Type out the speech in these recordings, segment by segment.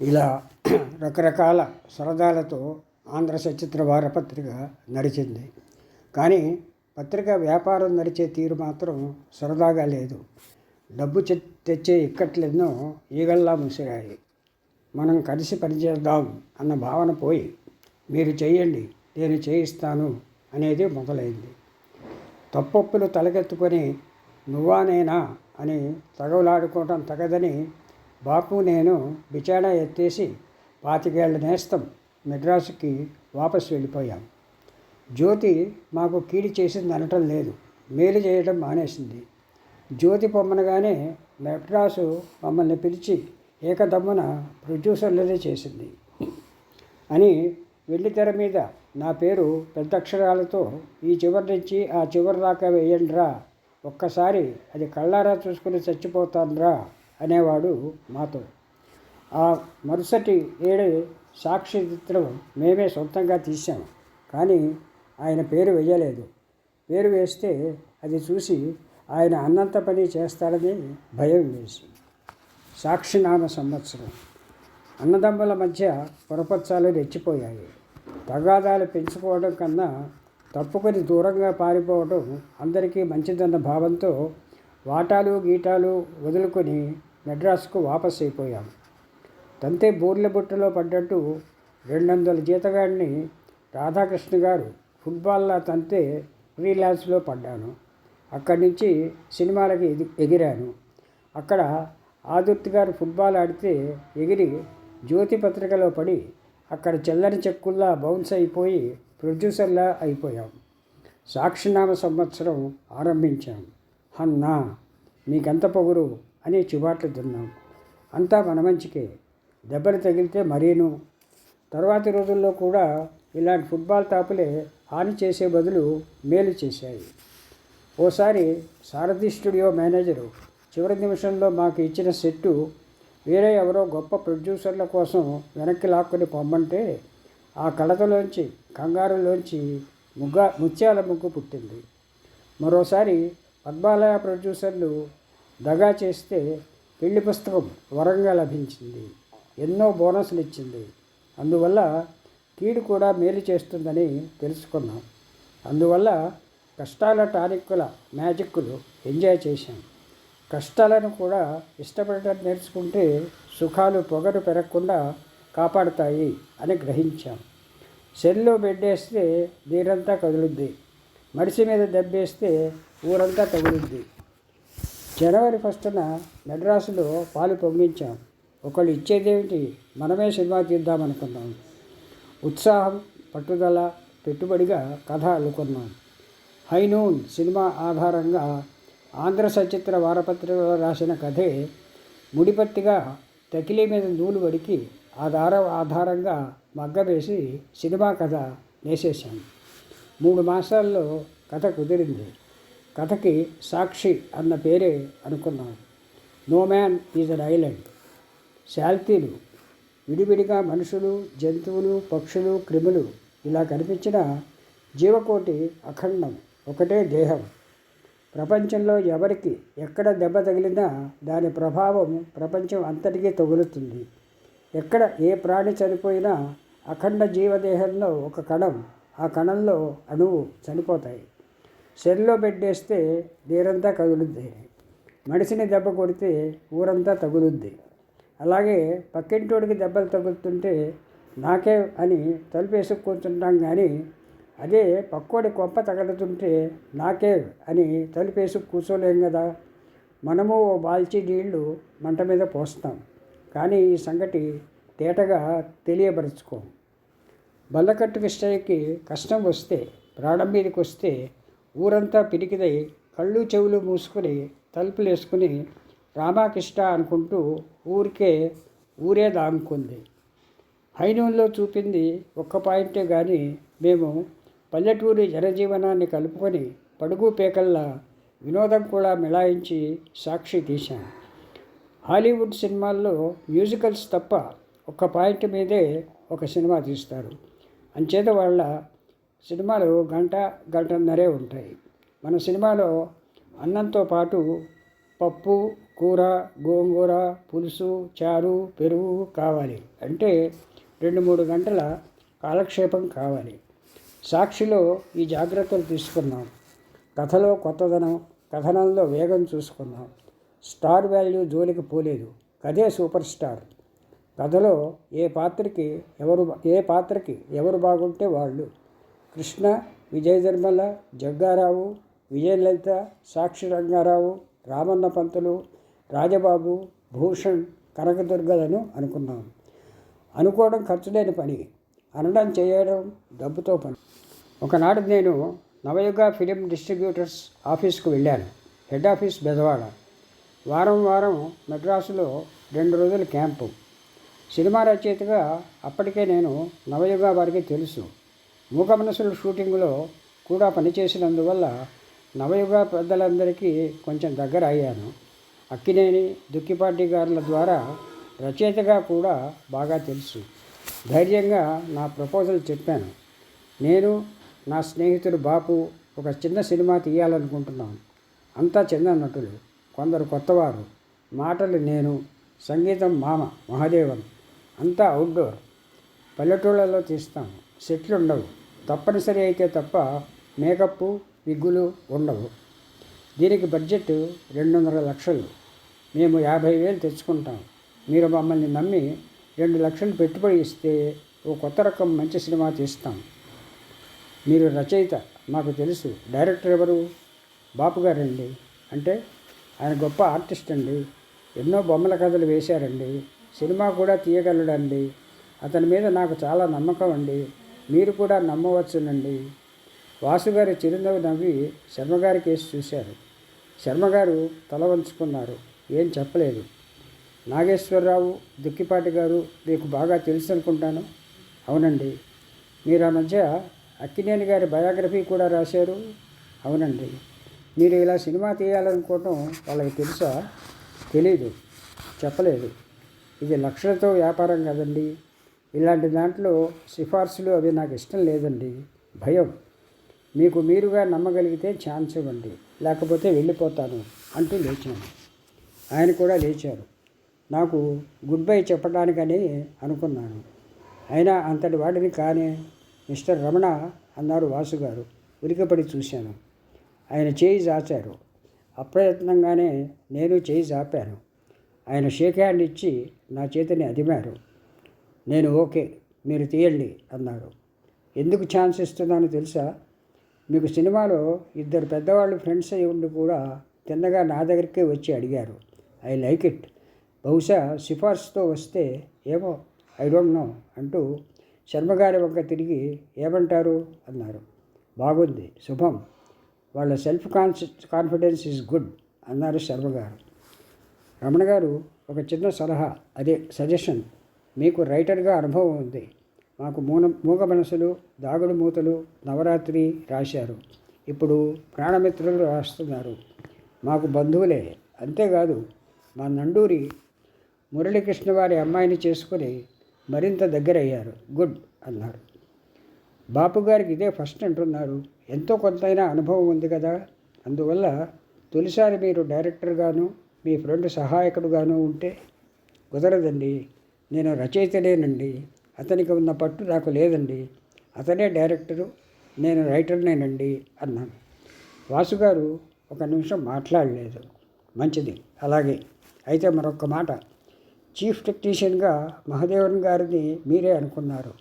ఇలా రకరకాల సరదాలతో ఆంధ్ర సచిత్ర వారపత్రిక నడిచింది. కానీ పత్రిక వ్యాపారం నడిచే తీరు మాత్రం సరదాగా లేదు. డబ్బు చె- తెచ్చే ఇక్కట్లెన్నో ఈగల్లా ముసిరాయి మనం కలిసి పనిచేద్దాం అన్న భావన పోయి మీరు చేయండి నేను చేయిస్తాను అనేది మొదలైంది. తప్పొప్పులు తలకెత్తుకొని నువ్వా నేనా అని తగవలాడుకోవటం తగదని బాపు నేను బిచాడా ఎత్తేసి పాతికేళ్ళ నేస్తం మెడ్రాసుకి వాపస్ వెళ్ళిపోయాం. జ్యోతి మాకు కీడి చేసింది అనటం లేదు. మేలు చేయడం మానేసింది. జ్యోతి పొమ్మనగానే మెడ్రాసు మమ్మల్ని పిలిచి ఏకదమ్మున ప్రొడ్యూసర్లనే చేసింది అని వెండితెర మీద నా పేరు పెద్ద అక్షరాలతో ఈ చివరి నుంచి ఆ చివరి దాకా వేయండిరా. ఒక్కసారి అది కళ్ళారా చూసుకుని చచ్చిపోతానురా. అనేవాడు మాతో. ఆ మరుసటి ఏడు సాక్షి చిత్రం మేమే సొంతంగా తీసాము కానీ ఆయన పేరు వేయలేదు పేరు వేస్తే అది చూసి ఆయన అన్నంత పని చేస్తాడని భయం వేసి సాక్షినామ సంవత్సరం. అన్నదమ్ముల మధ్య పొరపచ్చాలు రెచ్చిపోయాయి. తగాదాలు పెంచుకోవడం కన్నా తప్పుకొని దూరంగా పారిపోవడం అందరికీ మంచిదన్న భావంతో వాటాలు గీటాలు వదులుకొని మెడ్రాస్కు వాపస్ అయిపోయాం తంతే బూర్ల బుట్టలో పడ్డట్టు రెండు వందల జీతగాడిని రాధాకృష్ణ గారు ఫుట్బాల్లా తంతే ఫ్రీలాన్స్లో పడ్డాను. అక్కడి నుంచి సినిమాలకి ఎది ఎగిరాను. అక్కడ ఆదుర్తి గారు ఫుట్బాల్ ఆడితే ఎగిరి జ్యోతి పత్రికలో పడి అక్కడ చెల్లని చెక్కుల్లా బౌన్స్ అయిపోయి ప్రొడ్యూసర్లా అయిపోయాం. సాక్షినామ సంవత్సరం ఆరంభించాం. హన్నా మీకెంత పొగురు? అని చివాట్లు తిన్నాం. అంతా మన మంచికే. దెబ్బలు తగిలితే మరీను. తర్వాతి రోజుల్లో కూడా ఇలాంటి ఫుట్బాల్ తాపులే హాని చేసే బదులు మేలు చేశాయి. ఓసారి సారథి స్టూడియో మేనేజరు చివరి నిమిషంలో మాకు ఇచ్చిన సెట్టు వేరే ఎవరో గొప్ప ప్రొడ్యూసర్ల కోసం వెనక్కి లాక్కొని పొమ్మంటే ఆ కడతలోంచి కంగారులోంచి ముగ్గ ముత్యాల ముగ్గు పుట్టింది. మరోసారి పద్మాలయ ప్రొడ్యూసర్లు దగా చేస్తే పెళ్ళి పుస్తకం వరంగా లభించింది. ఎన్నో బోనస్లు ఇచ్చింది. అందువల్ల కీడు కూడా మేలు చేస్తుందని తెలుసుకున్నాం. అందువల్ల కష్టాల టానిక్కుల మ్యాజిక్కులు ఎంజాయ్ చేశాం. కష్టాలను కూడా ఇష్టపడటం నేర్చుకుంటే సుఖాలు పొగరు పెరగకుండా కాపాడుతాయి అని గ్రహించాం. సెల్లో బెడ్డేస్తే నీరంతా కదులుద్ది. మడిసి మీద దెబ్బేస్తే ఊరంతా తగులుద్ది. జనవరి ఫస్టున మెడ్రాసులో పాలు పొంగించాం. ఒకళ్ళు ఇచ్చేదేమిటి? మనమే సినిమా తీద్దామనుకున్నాం. ఉత్సాహం పట్టుదల పెట్టుబడిగా కథ అల్లుకున్నాం. హైనూన్ సినిమా ఆధారంగా ఆంధ్ర సచిత్ర వారపత్రికలో రాసిన కథే ముడిపత్తిగా తకిలీ మీద నూలు వడికి ఆ దార ఆధారంగా మగ్గవేసి సినిమా కథ నేసేశాం మూడు మాసాల్లో కథ కుదిరింది. కథకి సాక్షి అన్న పేరే అనుకున్నాం. No man is an island శాల్తీలు విడివిడిగా మనుషులు జంతువులు పక్షులు క్రిములు ఇలా కనిపించిన జీవకోటి అఖండం ఒకటే దేహం. ప్రపంచంలో ఎవరికి ఎక్కడ దెబ్బ తగిలినా దాని ప్రభావం ప్రపంచం అంతటికీ తగులుతుంది. ఎక్కడ ఏ ప్రాణి చనిపోయినా అఖండ జీవదేహంలో ఒక కణం ఆ కణంలో అణువు చనిపోతాయి. సెల్లో పెట్టేస్తే నీరంతా కదులుద్ది. మనిషిని దెబ్బ కొడితే ఊరంతా తగులుద్ది. అలాగే పక్కింటోడికి దెబ్బలు తగులుతుంటే నాకే అని తలుపేసి కూర్చుంటాం కానీ అదే పక్కోడి గొప్ప తగలుతుంటే నాకే అని తలుపేసి కూర్చోలేం కదా మనము ఓ బాల్చి నీళ్ళు మంట మీద పోస్తాం. కానీ ఈ సంగతి తేటగా తెలియపరుచుకోం బల్లకట్టు విషయకి కష్టం వస్తే ప్రాణం మీదకి వస్తే ఊరంతా పిరికిదై కళ్ళు చెవులు మూసుకొని తలుపులు వేసుకుని రామాకృష్ణ అనుకుంటూ ఊరికే ఊరే దాముకుంది. హైనూన్లో చూపింది ఒక్క పాయింటే కానీ మేము పల్లెటూరి జనజీవనాన్ని కలుపుకొని పడుగు పేకల్లా వినోదం కూడా మిళాయించి సాక్షి తీశాం. హాలీవుడ్ సినిమాల్లో మ్యూజికల్స్ తప్ప ఒక్క పాయింట్ మీదే ఒక సినిమా తీస్తారు. అంచేత వాళ్ళ సినిమాలు గంట గంటన్నరే ఉంటాయి. మన సినిమాలో అన్నంతో పాటు పప్పు కూర గోంగూర పులుసు చారు పెరుగు కావాలి. అంటే రెండు మూడు గంటల కాలక్షేపం కావాలి. సాక్షిలో ఈ జాగ్రత్తలు తీసుకున్నాం. కథలో కొత్తదనం కథనంలో వేగం చూసుకున్నాం. స్టార్ వాల్యూ జోలికి పోలేదు. కథే సూపర్ స్టార్. కథలో ఏ పాత్రకి ఎవరు ఏ పాత్రకి ఎవరు బాగుంటే వాళ్ళు. కృష్ణ విజయ నిర్మల జగ్గారావు విజయలలిత సాక్షి రంగారావు రామన్న పంతులు రాజబాబు భూషణ్ కనకదుర్గలను అనుకున్నాం. అనుకోవడం ఖర్చు లేని పని. అనడం చేయడం డబ్బుతో పని. ఒకనాడు నేను నవయుగ ఫిలిం డిస్ట్రిబ్యూటర్స్ ఆఫీస్కు వెళ్ళాను. హెడ్ ఆఫీస్ బెదవాడ వారం వారం మెడ్రాసులో రెండు రోజుల క్యాంపు. సినిమా రచయితగా అప్పటికే నేను నవయుగ వారికి తెలుసు. మూగ షూటింగ్లో కూడా పనిచేసినందువల్ల నవయుగ పెద్దలందరికీ కొంచెం దగ్గర అయ్యాను. అక్కినేని దుక్కిపాటి గారుల ద్వారా రచయితగా కూడా బాగా తెలుసు. ధైర్యంగా నా ప్రపోజల్ చెప్పాను. నేను నా స్నేహితుడు బాపు ఒక చిన్న సినిమా తీయాలనుకుంటున్నాను అంతా చిన్న నటులు. కొందరు కొత్తవారు. మాటలు నేను. సంగీతం మామ మహాదేవన్ అంతా అవుట్డోర్. పల్లెటూళ్ళలో తీస్తాను సెట్లు ఉండవు తప్పనిసరి అయితే తప్ప మేకప్ విగ్గులు ఉండవు. దీనికి బడ్జెట్ రెండు వందల లక్షలు. మేము యాభై వేలు తెచ్చుకుంటాం. మీరు మమ్మల్ని నమ్మి రెండు లక్షలు పెట్టుబడి ఇస్తే ఓ కొత్త రకం మంచి సినిమా తీస్తాం. మీరు రచయిత మాకు తెలుసు. డైరెక్టర్ ఎవరు? బాపు గారండి. అంటే ఆయన గొప్ప ఆర్టిస్ట్ అండి. ఎన్నో బొమ్మల కథలు వేశారండి. సినిమా కూడా తీయగలడండి. అతని మీద నాకు చాలా నమ్మకం అండి. మీరు కూడా నమ్మవచ్చునండి. వాసుగారి చిరునవ్వు నవ్వి శర్మగారి కేసు చూశారు. శర్మగారు తల వంచుకున్నారు. ఏం చెప్పలేదు. నాగేశ్వరరావు దుక్కిపాటి గారు మీకు బాగా తెలుసు అనుకుంటాను. అవునండి. మీరు ఆ మధ్య అక్కినేని గారి బయోగ్రఫీ కూడా రాశారు. అవునండి. మీరు ఇలా సినిమా తీయాలనుకోవటం వాళ్ళకి తెలుసా? తెలీదు. చెప్పలేదు. ఇది లక్షలతో వ్యాపారం కదండి. ఇలాంటి దాంట్లో సిఫార్సులు అవి నాకు ఇష్టం లేదండి. భయం. మీకు మీరుగా నమ్మగలిగితే ఛాన్స్ ఇవ్వండి. లేకపోతే వెళ్ళిపోతాను అంటూ లేచాను. ఆయన కూడా లేచారు. నాకు గుడ్ బై చెప్పడానికని అనుకున్నాను. అయినా అంతటి వాడిని కానే మిస్టర్ రమణ అన్నారు వాసు గారు ఉరికపడి చూశాను. ఆయన చేయి జాచారు. అప్రయత్నంగానే నేను చేయి జాపాను. ఆయన షేక్ హ్యాండ్ ఇచ్చి నా చేతిని అదిమారు. నేను ఓకే మీరు తీయండి అన్నారు ఎందుకు ఛాన్స్ ఇస్తున్నానో తెలుసా? మీకు సినిమాలో ఇద్దరు పెద్దవాళ్ళు ఫ్రెండ్స్ అయి ఉండి కూడా తిన్నగా నా దగ్గరికే వచ్చి అడిగారు. I like it. బహుశా సిఫార్సుతో వస్తే ఏమో ఐ డోంట్ నో అంటూ శర్మగారి వంక తిరిగి ఏమంటారు అన్నారు. బాగుంది శుభం. వాళ్ళ self consci confidence is good అన్నారు శర్మగారు రమణ గారు ఒక చిన్న సలహా అదే సజెషన్. మీకు రైటర్గా అనుభవం ఉంది. మాకు మూన మూగ మనసులు దాగుడు మూతలు నవరాత్రి రాశారు. ఇప్పుడు ప్రాణమిత్రులు రాస్తున్నారు. మాకు బంధువులే. అంతేకాదు మా నండూరి మురళీకృష్ణ వారి అమ్మాయిని చేసుకుని మరింత దగ్గరయ్యారు. గుడ్ అన్నారు. బాపు గారికి ఇదే ఫస్ట్ అంటున్నారు. ఎంతో కొంతైనా అనుభవం ఉంది కదా. అందువల్ల తొలిసారి మీరు డైరెక్టర్గాను మీ ఫ్రెండ్ సహాయకుడుగాను ఉంటే కుదరదండి. నేను రచయితనేనండి. అతనికి ఉన్న పట్టు నాకు లేదండి. అతనే డైరెక్టరు నేను రైటర్నేనండి అన్నాను. వాసుగారు ఒక నిమిషం మాట్లాడలేదు. మంచిది. అలాగే. అయితే మరొక మాట. చీఫ్ టెక్నీషియన్గా మహదేవన్ గారిని మీరే అనుకున్నారు.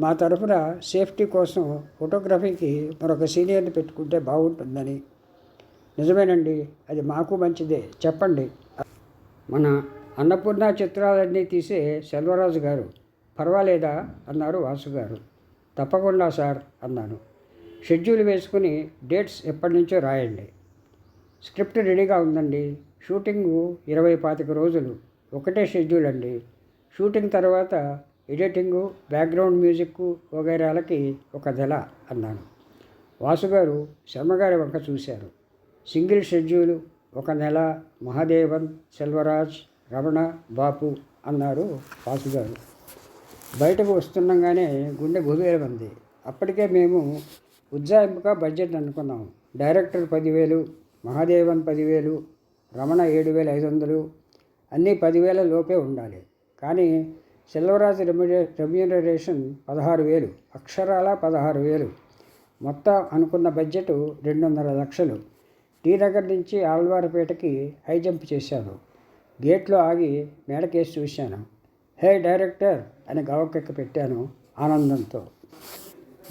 మా తరఫున సేఫ్టీ కోసం ఫోటోగ్రఫీకి మరొక సీనియర్ని పెట్టుకుంటే బాగుంటుందని. నిజమేనండి. అది మాకు మంచిదే. చెప్పండి. మన అన్నపూర్ణ చిత్రాలన్నీ తీసే సెల్వరాజు గారు. పర్వాలేదా? అన్నారు వాసు గారు తప్పకుండా సార్ అన్నాను. షెడ్యూల్ వేసుకుని డేట్స్ ఎప్పటి నుంచో రాయండి. స్క్రిప్ట్ రెడీగా ఉందండి. షూటింగు ఇరవై పాతిక రోజులు. ఒకటే షెడ్యూల్ అండి. షూటింగ్ తర్వాత ఎడిటింగు బ్యాక్గ్రౌండ్ మ్యూజిక్ వగైరాలకి ఒక నెల అన్నాను. వాసుగారు శర్మగారి వంక చూశారు. సింగిల్ షెడ్యూలు ఒక నెల మహాదేవన్ సెల్వరాజ్ రమణ బాపు అన్నారు వాసుగారు. బయటకు వస్తుండగానే గుండె గుబేరమంది. అప్పటికే మేము ఉజ్జాయింపుగా బడ్జెట్ అనుకున్నాం. డైరెక్టర్ పదివేలు మహాదేవన్ పదివేలు రమణ ఏడు వేల ఐదు వందలు అన్నీ పదివేల లోపే ఉండాలి. కానీ సెల్వరాజ్ రెమ్యూరే రెమ్యూనరేషన్ పదహారు వేలు అక్షరాల పదహారు వేలు మొత్తం అనుకున్న బడ్జెట్ రెండున్నర లక్షలు. టీ నగర్ నుంచి ఆళ్వారపేటకి హై జంప్ చేశాను. గేట్లో ఆగి మేడకేసి చూశాను హే డైరెక్టర్ అని గవకెక్క పెట్టాను ఆనందంతో.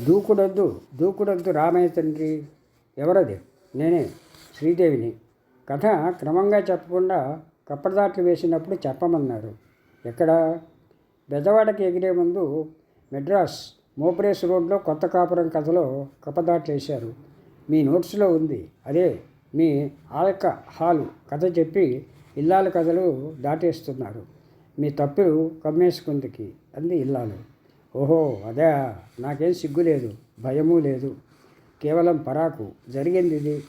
దూకుడొద్దు దూకుడొద్దు రామయ్య తండ్రి ఎవరది? నేనే శ్రీదేవిని కథ క్రమంగా చెప్పకుండా కప్పదాట్లు వేసినప్పుడు చెప్పమన్నారు. ఎక్కడ? బెదవాడకి ఎగిరే ముందు మెడ్రాస్ మోపరేస్ రోడ్లో కొత్త కాపురం కథలో కప్పదాట్లు వేశారు. మీ నోట్స్లో ఉంది. అదే మీ ఆల్క హాలు కథ చెప్పి ఇల్లాల కథలు దాటేస్తున్నారు. మీ తప్పులు కమ్మేసుకుందికి అంది ఇల్లాలు. ఓహో అదే నాకేం సిగ్గు లేదు భయమూ లేదు. కేవలం పరాకు. జరిగింది ఇది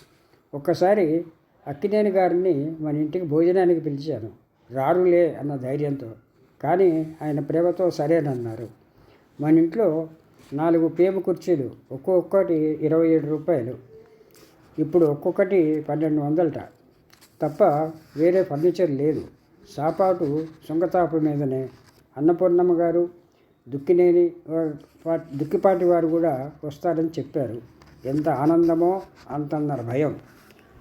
ఒక్కసారి అక్కినేని గారిని మన ఇంటికి భోజనానికి పిలిచాను. రారులే అన్న ధైర్యంతో. కానీ ఆయన ప్రేమతో సరేనన్నారు. మన ఇంట్లో నాలుగు పేము కుర్చీలు ఒక్కొక్కటి ఇరవై ఏడు రూపాయలు. ఇప్పుడు ఒక్కొక్కటి పన్నెండు వందలట. తప్ప వేరే ఫర్నిచర్ లేదు. సాపాటు సుంగతాపు మీదనే. అన్నపూర్ణమ్మ గారు దుక్కినేని పా- దుక్కిపాటి వారు కూడా వస్తారని చెప్పారు. ఎంత ఆనందమో అంతన్నర భయం.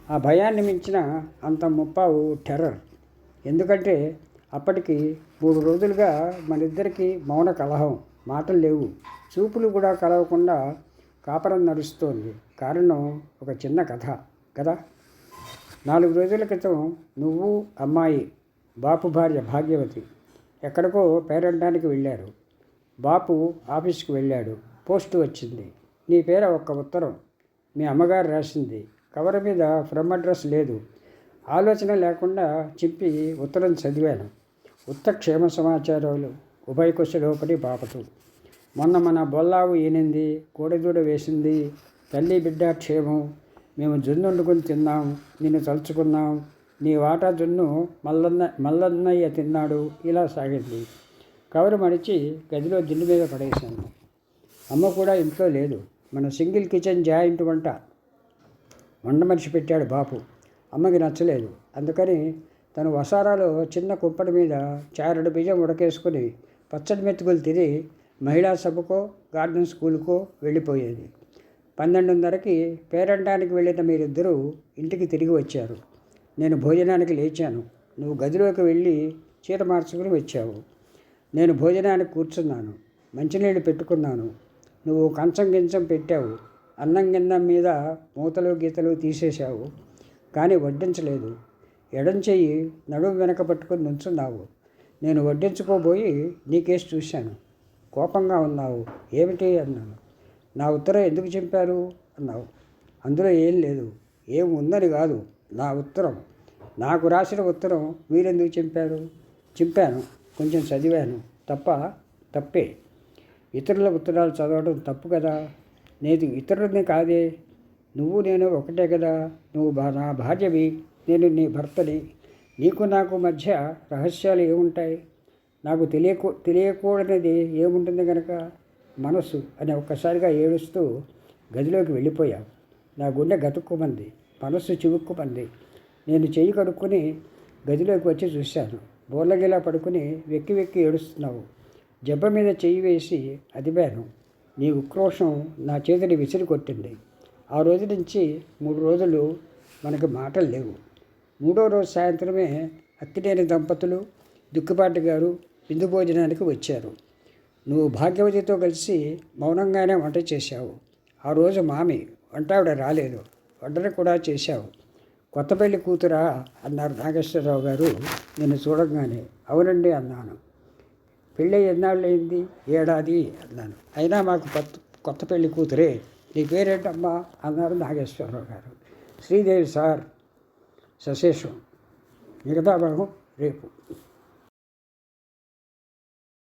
ఆ భయాన్ని మించిన అంత ముప్పావు టెర్రర్. ఎందుకంటే అప్పటికి మూడు రోజులుగా మనిద్దరికి మౌన కలహం. మాటలు లేవు. చూపులు కూడా కలవకుండా కాపరం నడుస్తోంది. కారణం ఒక చిన్న కథ. కదా? నాలుగు రోజుల క్రితం నువ్వు అమ్మాయి బాపు భార్య భాగ్యవతి ఎక్కడికో పేరంటానికి వెళ్ళారు. బాపు ఆఫీస్కి వెళ్ళాడు. పోస్టు వచ్చింది. నీ పేర ఒక్క ఉత్తరం. మీ అమ్మగారు రాసింది. కవర్ మీద ఫ్రమ్ అడ్రస్ లేదు. ఆలోచన లేకుండా చెప్పి ఉత్తరం చదివాను. ఉత్త క్షేమ సమాచారాలు. ఉభయకుశలోపడి బాపతు. మొన్న మన బొల్లావు ఈనింది కోడిదూడ వేసింది తల్లి బిడ్డ క్షేమం మేము జున్ను వండుకొని తిన్నాం నిన్ను తలుచుకున్నాం నీ వాటా జున్ను మల్లన్న మల్లన్నయ్య తిన్నాడు ఇలా సాగింది. కవరు మడిచి గదిలో దిండు మీద పడేశాను. అమ్మ కూడా ఇంట్లో లేదు. మన సింగిల్ కిచెన్ జాయింట్ వంట వంట మనిషి పెట్టాడు బాపు. అమ్మకి నచ్చలేదు. అందుకని తను వసారాలో చిన్న కుప్పటి మీద చారడు బియ్యం ఉడకేసుకుని పచ్చడి మెతుకులు తిని మహిళా సభకో గార్డెన్ స్కూల్కో వెళ్ళిపోయేది. పన్నెండున్నరకి పేరంటానికి వెళ్ళిన మీరిద్దరూ ఇంటికి తిరిగి వచ్చారు. నేను భోజనానికి లేచాను. నువ్వు గదిలోకి వెళ్ళి చీర మార్చుకుని వచ్చావు. నేను భోజనానికి కూర్చున్నాను. మంచినీళ్ళు పెట్టుకున్నాను. నువ్వు కంచం గించం పెట్టావు. అన్నం గిన్నం మీద మూతలు గీతలు తీసేశావు. కానీ వడ్డించలేదు. ఎడం చెయ్యి నడుము వెనక పట్టుకుని నుంచున్నావు. నేను వడ్డించుకోబోయి నీకేసి చూశాను. కోపంగా ఉన్నావు. ఏమిటి అన్నాను. నా ఉత్తరం ఎందుకు చంపారు అన్నావు. అందులో ఏం లేదు. ఏం ఉందని కాదు. నా ఉత్తరం. నాకు రాసిన ఉత్తరం మీరెందుకు చంపారు చింపాను కొంచెం చదివాను. తప్ప తప్పే. ఇతరుల ఉత్తరాలు చదవడం తప్పు కదా? నేను ఇతరులని కాదే. నువ్వు నేను ఒకటే కదా. నువ్వు బా నా భార్యవి. నేను నీ భర్తని. నీకు నాకు మధ్య రహస్యాలు ఏముంటాయి? నాకు తెలియకూ తెలియకూడనిది ఏముంటుంది కనుక మనసు అని ఒక్కసారిగా ఏడుస్తూ గదిలోకి వెళ్ళిపోయావు నా గుండె గతుక్కుమంది మనస్సు చివుక్కుమంది. నేను చెయ్యి కడుక్కొని గదిలోకి వచ్చి చూశాను. బోర్లగిలా పడుకుని వెక్కి వెక్కి ఏడుస్తున్నావు. జబ్బ మీద చెయ్యి వేసి అదిబాను నీ ఉక్రోషం నా చేతిని విసిరి కొట్టింది ఆ రోజు నుంచి మూడు రోజులు మనకు మాటలు లేవు. మూడో రోజు సాయంత్రమే అక్కినేని దంపతులు దుక్కుపాటి గారు విందు భోజనానికి వచ్చారు. నువ్వు భాగ్యవతితో కలిసి మౌనంగానే వంట చేశావు. ఆ రోజు మామి వంట ఆవిడ రాలేదు. వంటను కూడా చేశావు. కొత్త పెళ్ళి కూతురా అన్నారు నాగేశ్వరరావు గారు. నిన్ను చూడగానే అవునండి అన్నాను. పెళ్ళి ఎన్నాళ్ళైంది ఏడాది అన్నాను. అయినా మాకు కొత్త కొత్త పెళ్ళి కూతురే. నీ పేరేంటమ్మా? అన్నారు నాగేశ్వరరావు గారు. శ్రీదేవి సార్ సశేషం. మిగతా భాగం రేపు.